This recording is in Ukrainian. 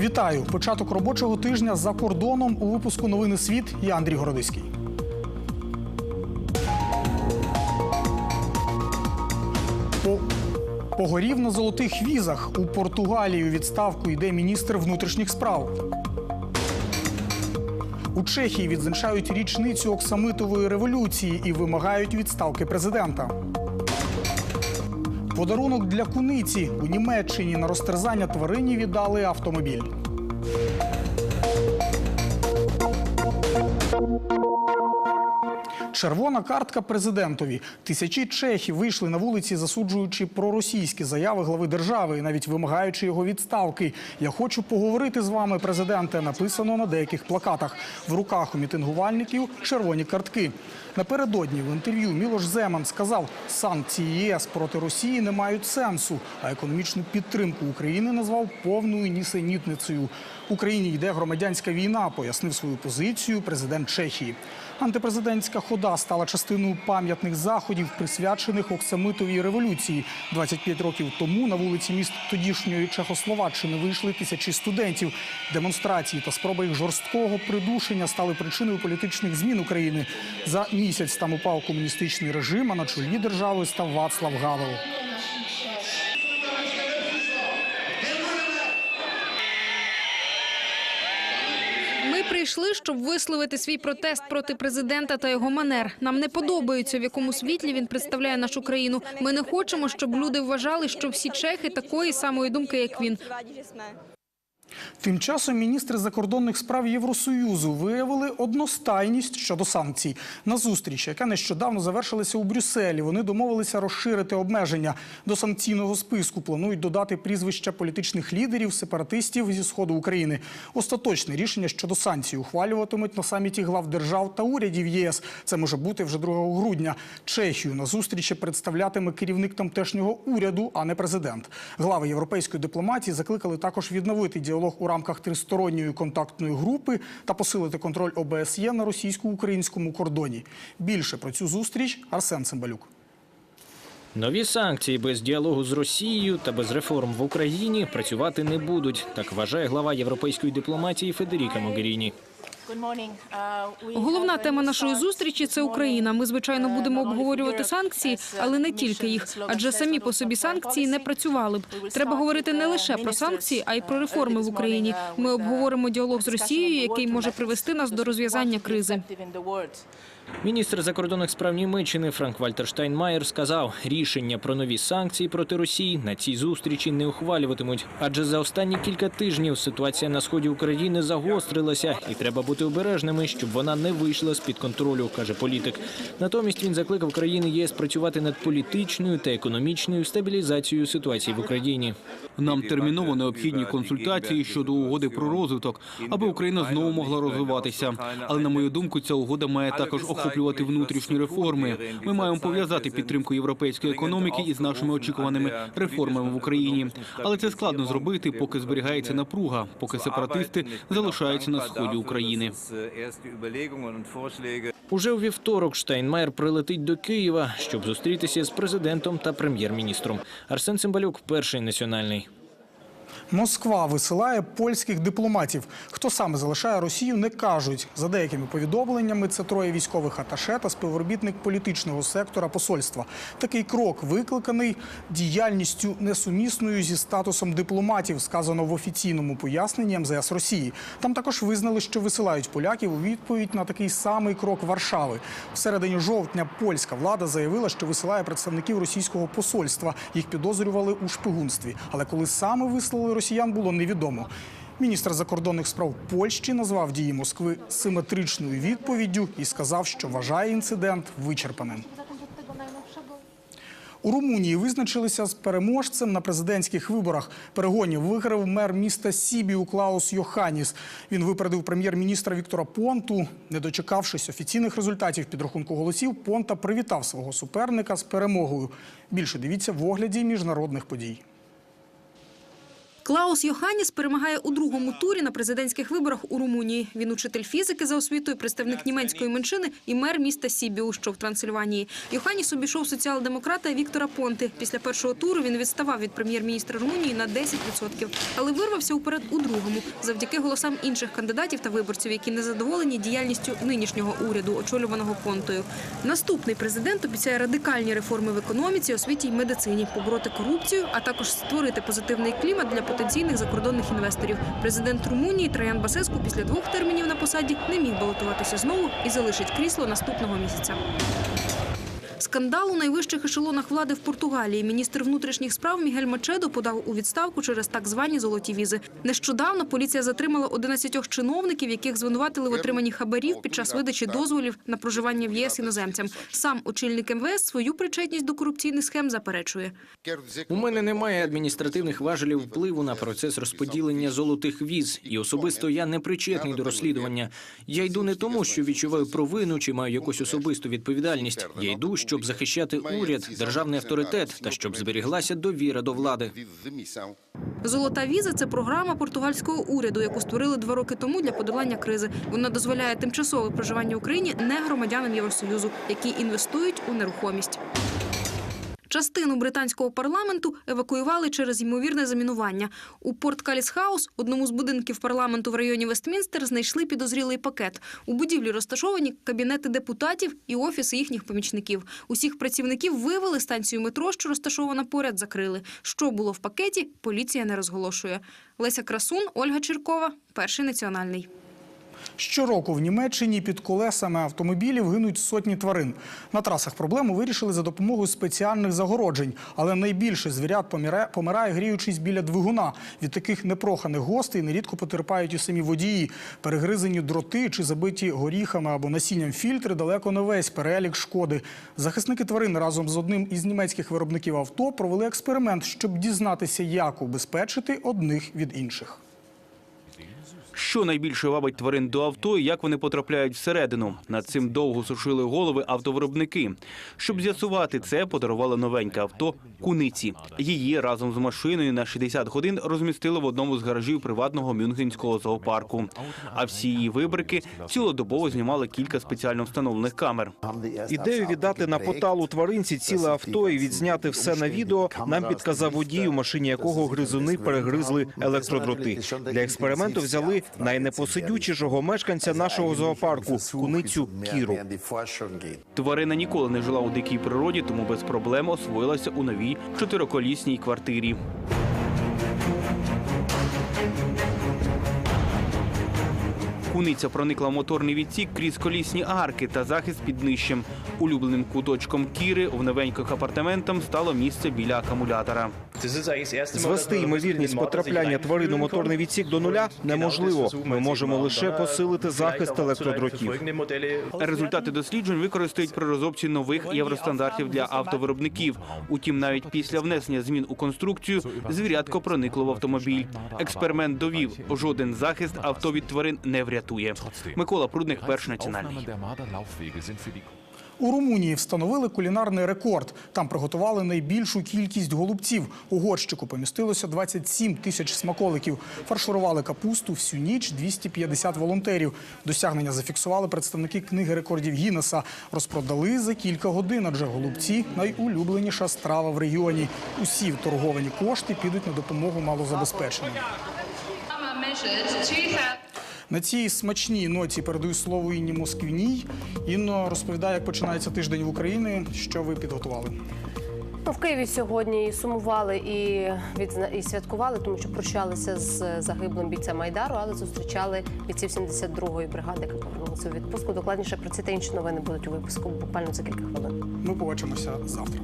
Вітаю! Початок робочого тижня за кордоном у випуску Новини Світ. Я Андрій Городиський. По... Погорів на золотих візах. У Португалію відставку йде міністр внутрішніх справ. У Чехії відзначають річницю оксамитової революції і вимагають відставки президента. Подарунок для куниці у Німеччині на розтерзання тварині віддали автомобіль. Червона картка президентові. Тисячі чехів вийшли на вулиці, засуджуючи проросійські заяви глави держави і навіть вимагаючи його відставки. Я хочу поговорити з вами, президенте. Написано на деяких плакатах. В руках у мітингувальників червоні картки. Напередодні в інтерв'ю Мілош Земан сказав, санкції ЄС проти Росії не мають сенсу, а економічну підтримку України назвав повною нісенітницею. Україні йде громадянська війна, пояснив свою позицію президент Чехії. Антипрезидентська хода стала частиною пам'ятних заходів, присвячених Оксамитовій революції. 25 років тому на вулиці міст тодішньої Чехословаччини вийшли тисячі студентів. Демонстрації та спроби їх жорсткого придушення стали причиною політичних змін України. За місяць там упав комуністичний режим, а на чолі держави став Вацлав Гавел. Прийшли, щоб висловити свій протест проти президента та його манер. Нам не подобається, в якому світлі він представляє нашу країну. Ми не хочемо, щоб люди вважали, що всі чехи такої самої думки, як він. Тим часом міністри закордонних справ Євросоюзу виявили одностайність щодо санкцій. На зустріч, яка нещодавно завершилася у Брюсселі, вони домовилися розширити обмеження. До санкційного списку планують додати прізвища політичних лідерів, сепаратистів зі сходу України. Остаточне рішення щодо санкцій ухвалюватимуть на саміті глав держав та урядів ЄС. Це може бути вже 2 грудня. Чехію на зустрічі представлятиме керівник тамтешнього уряду, а не президент. Глави європейської дипломатії закликали також відновити діалог у рамках тристоронньої контактної групи та посилити контроль ОБСЄ на російсько-українському кордоні. Більше про цю зустріч Арсен Цимбалюк. Нові санкції без діалогу з Росією та без реформ в Україні працювати не будуть. Так вважає глава європейської дипломатії Федеріка Могеріні. Головна тема нашої зустрічі це Україна. Ми звичайно будемо обговорювати санкції, але не тільки їх, адже самі по собі санкції не працювали б. Треба говорити не лише про санкції, а й про реформи в Україні. Ми обговоримо діалог з Росією, який може привести нас до розв'язання кризи. Міністр закордонних справ Німеччини Франк Вальтер Штайнмаєр сказав, рішення про нові санкції проти Росії на цій зустрічі не ухвалюватимуть. Адже за останні кілька тижнів ситуація на сході України загострилася, і треба бути обережними, щоб вона не вийшла з під контролю, каже політик. Натомість він закликав країни ЄС працювати над політичною та економічною стабілізацією ситуації в Україні. Нам терміново необхідні консультації щодо угоди про розвиток, аби Україна знову могла розвиватися. Але на мою думку, ця угода має також охоплювати внутрішні реформи. Ми маємо пов'язати підтримку європейської економіки із нашими очікуваними реформами в Україні. Але це складно зробити, поки зберігається напруга, поки сепаратисти залишаються на сході України. Уже у вівторок Штайнмаєр прилетить до Києва, щоб зустрітися з президентом та прем'єр-міністром. Арсен Цимбалюк, перший національний. Москва висилає польських дипломатів. Хто саме залишає Росію, не кажуть. За деякими повідомленнями, це троє військових аташе та співробітник політичного сектора посольства. Такий крок викликаний діяльністю несумісною зі статусом дипломатів, сказано в офіційному поясненні МЗС Росії. Там також визнали, що висилають поляків у відповідь на такий самий крок Варшави. В середині жовтня польська влада заявила, що висилає представників російського посольства. Їх підозрювали у шпигунстві. Але коли саме вислали росіян, було невідомо. Міністр закордонних справ Польщі назвав дії Москви симетричною відповіддю і сказав, що вважає інцидент вичерпаним. У Румунії визначилися з переможцем на президентських виборах. Перегонів виграв мер міста Сібіу Клаус Йоханіс. Він випередив прем'єр-міністра Віктора Понту. Не дочекавшись офіційних результатів підрахунку голосів, Понта привітав свого суперника з перемогою. Більше дивіться в огляді міжнародних подій. Клаус Йоханіс перемагає у другому турі на президентських виборах у Румунії. Він учитель фізики за освітою, представник німецької меншини і мер міста Сібіу, що в Трансильванії. Йоханіс обійшов соціал-демократа Віктора Понти. Після першого туру він відставав від прем'єр-міністра Румунії на 10%, але вирвався уперед у другому завдяки голосам інших кандидатів та виборців, які не задоволені діяльністю нинішнього уряду, очолюваного Понтою. Наступний президент обіцяє радикальні реформи в економіці, освіті й медицині, побороти корупцію, а також створити позитивний клімат для потенційних закордонних інвесторів. Президент Румунії Траян Басеску після двох термінів на посаді не міг балотуватися знову і залишить крісло наступного місяця. Скандал у найвищих ешелонах влади в Португалії. Міністр внутрішніх справ Мігель Мачедо подав у відставку через так звані золоті візи. Нещодавно поліція затримала 11 чиновників, яких звинуватили в отриманні хабарів під час видачі дозволів на проживання в ЄС іноземцям. Сам очільник МВС свою причетність до корупційних схем заперечує. У мене немає адміністративних важелів впливу на процес розподілення золотих віз, і особисто я не причетний до розслідування. Я йду не тому, що відчуваю провину чи маю якусь особисту відповідальність. Я йду, щоб захищати уряд, державний авторитет та щоб зберіглася довіра до влади. Золота віза це програма португальського уряду, яку створили два роки тому для подолання кризи. Вона дозволяє тимчасове проживання в Україні не громадянам Євросоюзу, які інвестують у нерухомість. Частину британського парламенту евакуювали через ймовірне замінування. У Порт Калісхаус, одному з будинків парламенту в районі Вестмінстер, знайшли підозрілий пакет. У будівлі розташовані кабінети депутатів і офіси їхніх помічників. Усіх працівників вивели станцію метро, що розташована поряд, закрили. Що було в пакеті, поліція не розголошує. Леся Красун, Ольга Черкова, перший національний. Щороку в Німеччині під колесами автомобілів гинуть сотні тварин. На трасах проблему вирішили за допомогою спеціальних загороджень. Але найбільше звірят помирає, гріючись біля двигуна. Від таких непроханих гостей нерідко потерпають і самі водії. Перегризані дроти чи забиті горіхами або насінням фільтри далеко не весь перелік шкоди. Захисники тварин разом з одним із німецьких виробників авто провели експеримент, щоб дізнатися, як убезпечити одних від інших. Що найбільше вабить тварин до авто і як вони потрапляють всередину? Над цим довго сушили голови автовиробники. Щоб з'ясувати це, подарували новеньке авто куниці. Її разом з машиною на 60 годин розмістили в одному з гаражів приватного мюнхенського зоопарку. А всі її вибрики цілодобово знімали кілька спеціально встановлених камер. Ідею віддати на поталу тваринці ціле авто і відзняти все на відео нам підказав водій, у машині якого гризуни перегризли електродроти. Для експерименту взяли найнепосидючішого мешканця нашого зоопарку куницю Кіру. Тварина ніколи не жила у дикій природі, тому без проблем освоїлася у новій чотириколісній квартирі. Куниця проникла в моторний відсік крізь колісні арки та захист під нижчим. Улюбленим куточком Кіри в новеньких апартаментам стало місце біля акумулятора. Звести ймовірність потрапляння тварин у моторний відсік до нуля неможливо. Ми можемо лише посилити захист електродротів. Результати досліджень використають при розробці нових євростандартів для автовиробників. Утім, навіть після внесення змін у конструкцію звірятко проникло в автомобіль. Експеримент довів, жоден захист авто від тварин не врятує. Микола Прудник, перший національний. У Румунії встановили кулінарний рекорд. Там приготували найбільшу кількість голубців. У горщику помістилося 27 тисяч смаколиків. Фарширували капусту всю ніч 250 волонтерів. Досягнення зафіксували представники книги рекордів Гіннеса. Розпродали за кілька годин, адже голубці найулюбленіша страва в регіоні. Усі вторговані кошти підуть на допомогу малозабезпеченим. На цій смачній ноті передаю слово Інні Москвіній. Інно розповідає, як починається тиждень в Україні. Що ви підготували? Ну, в Києві сьогодні і сумували і відзна... і святкували, тому що прощалися з загиблим бійцем Майдару, але зустрічали бійців 72-ї бригади, яка повернулася у відпустку. Докладніше про ці та інші новини будуть у випуску буквально за кілька хвилин. Ми побачимося завтра.